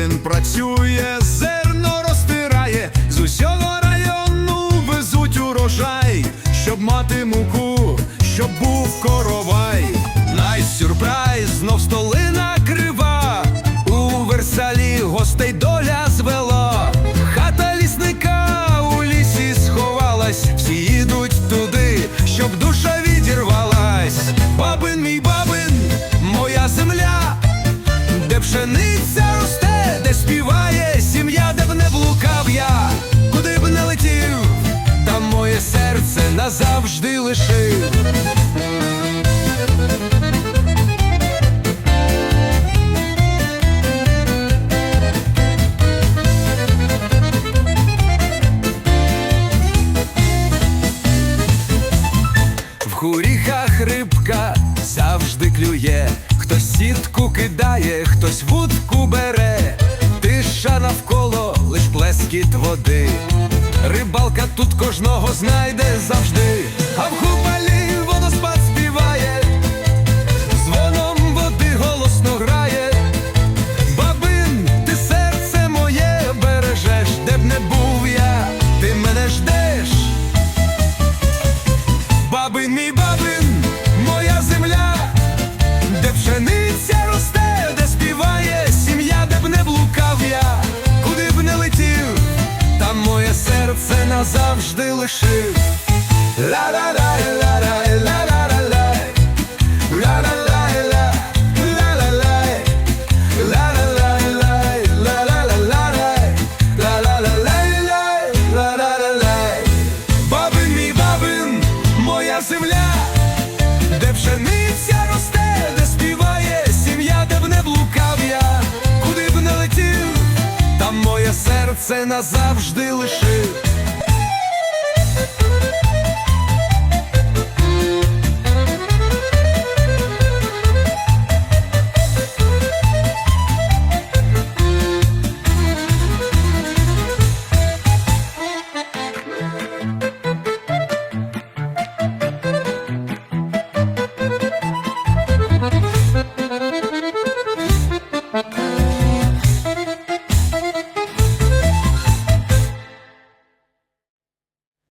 син працює, зерно розтирає, з усього району везуть урожай, щоб мати муку, щоб був коровай. Найсюрпрайз, знов столина крива, у версалі гостей до. Назавжди лишив. В горіхах рибка завжди клює, хтось сітку кидає, хтось вудку бере, тиша навколо лиш плескіт води. Рибалка тут кожного знайде завжди, а в губалі водоспад співає, дзвоном води голосно грає. Бабин, ти серце моє бережеш, де б не був я, ти мене ждеш. Бабин мій бабин, моя земля, де пшениця росте, ла-ла-ла-лай, ла-ла-ла-лай-лай, ла-ла-ла-лай. Бабин мій бабин, моя земля, де пшениця росте, де співає сім'я, де б не блукав я, куди б не летів, там моє серце назавжди лишив.